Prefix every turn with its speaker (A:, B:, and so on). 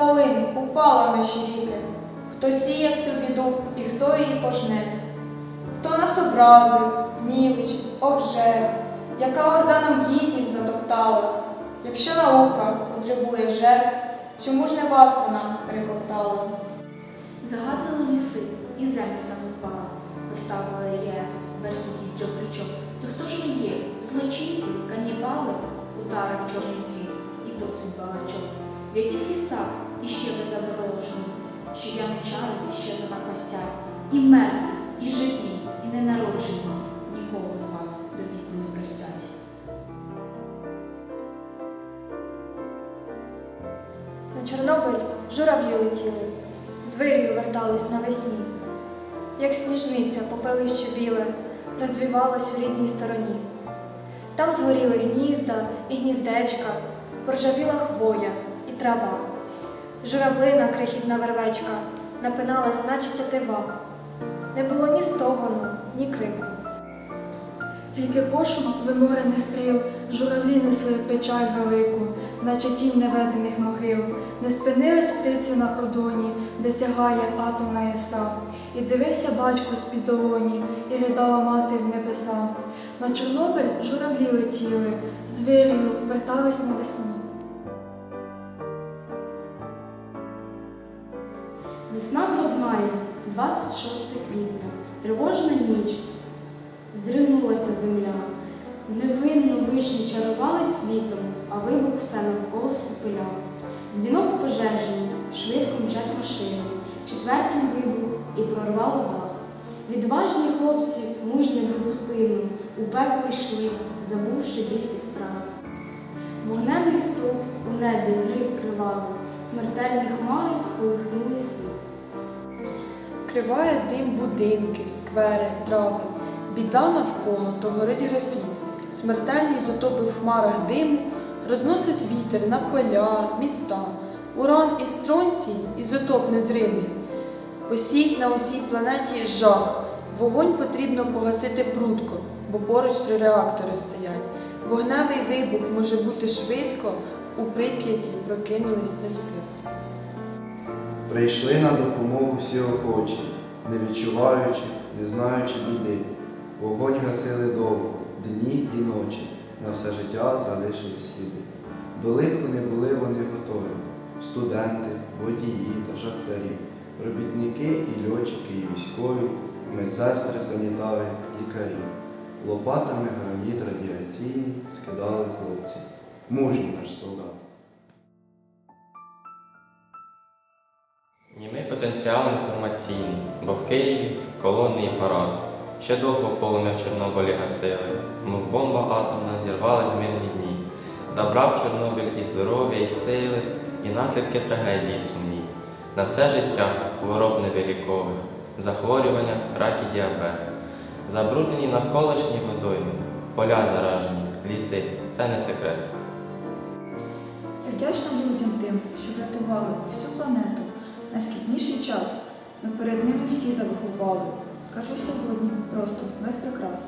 A: полинь упала наші ріки, хто сіяв цю біду і хто її пожне, хто нас образив, знівечив, обжер, яка орда нам гідність затоптала. Якщо наука потребує жертв, чому ж не вас вона перековтала?
B: Загадали ліси і землю закопала, поставила ЄС верхній крючок. То хто ж ми є? Злочинці, канібали, ударив чорний цвіт і досить балачок. В яких лісах І мертві, і живі, і ненароджені, нікого з вас до віку не простять.
C: На Чорнобиль журавлі летіли, звирію вертались навесні, як сніжниця попелище біле розвівалась у рідній стороні. Там згоріли гнізда і гніздечка, поржавіла хвоя і трава. Журавлина, крихітна вервечка, напиналась, наче тятива. Не було ні стогону, ні крику.
D: Тільки пошук виморених крил, журавлі несли печаль велику, наче тінь неведених могил. Не спинились птиці на кордоні, де сягає атомна яса. І дивився батько з-під долоні, і ридала мати в небеса. На Чорнобиль журавлі летіли, з вирію вертались навесні.
B: Весна в розмаї, 26 квітня, тривожна ніч. Здригнулася земля. Невинно вишні чарували цвітом, а вибух все навколо скупиляв. Дзвінок в пожежі, швидко мчать машини, четвертім вибух і прорвало дах. Відважні хлопці, мужні беззупинно, у пекло йшли, забувши біль і страх. Вогнений стовп у небі гриб кривавий, смертельні хмари сполихнули світ.
E: Вкриває дим будинки, сквери, трави. Біда навколо, то горить графіт. Смертельні затопи в хмарах диму розносить вітер на поля, міста. Уран і стронцій ізотоп незримий. Посіять на усій планеті жах. Вогонь потрібно погасити прудко, бо поруч три реактори стоять. Вогневий вибух може бути швидко, у прип'яті прокинулись не сплять.
F: Прийшли на допомогу всі охочі, не відчуваючи, не знаючи біди. Вогонь гасили довго, дні і ночі, на все життя залишили сліди. До лиху не були вони готові. Студенти, водії та шахтарі, робітники і льотчики, і військові, медсестри, санітари, лікарі. Лопатами граніт радіаційний скидали хлопці. Мужні наш солдат.
G: Потенціал інформаційний, бо в Києві колонний парад. Ще довго полум'я в Чорнобилі гасили, мов бомба атомна зірвалась в мирні дні. Забрав Чорнобиль і здоров'я, і сили, і наслідки трагедії сумні. На все життя хвороб невилікових, захворювання, рак і діабет. Забруднені навколишні водою, поля заражені, ліси це не секрет.
H: Я вдячна друзям тим, що врятували всю планету. Найскладніший час ми перед ними всі зарахували. Скажу сьогодні просто без прикрас.